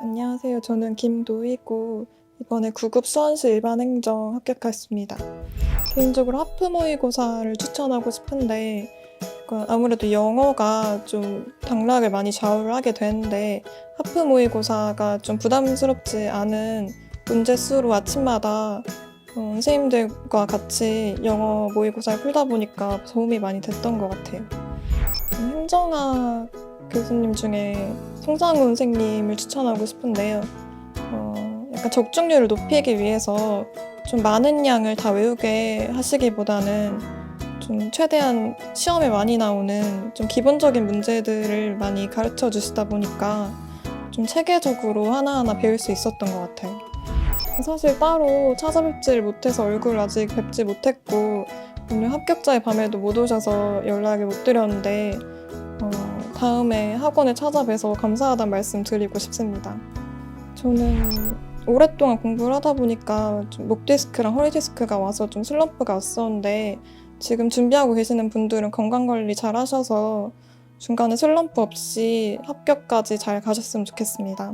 안녕하세요. 저는 김도희고 이번에 9급 수원시 일반행정 합격했습니다. 개인적으로 하프 모의고사를 추천하고 싶은데 그 아무래도 영어가 좀 당락을 많이 좌우를 하게 되는데 하프 모의고사가 좀 부담스럽지 않은 문제 수로 아침마다 어, 선생님들과 같이 영어 모의고사를 풀다 보니까 도움이 많이 됐던 것 같아요. 음, 행정학 교수님 중에 송상훈 선생님을 추천하고 싶은데요. 어, 약간 적중률을 높이기 위해서 좀 많은 양을 다 외우게 하시기보다는 좀 최대한 시험에 많이 나오는 좀 기본적인 문제들을 많이 가르쳐 주시다 보니까 좀 체계적으로 하나하나 배울 수 있었던 것 같아요. 사실 따로 찾아뵙지를 못해서 얼굴 아직 뵙지 못했고 오늘 합격자의 밤에도 못 오셔서 연락을 못 드렸는데 어, 다음에 학원에 찾아뵈서 감사하다는 말씀 드리고 싶습니다. 저는 오랫동안 공부를 하다 보니까 좀목 디스크랑 허리 디스크가 와서 좀 슬럼프가 왔었는데 지금 준비하고 계시는 분들은 건강 관리 잘 하셔서 중간에 슬럼프 없이 합격까지 잘 가셨으면 좋겠습니다.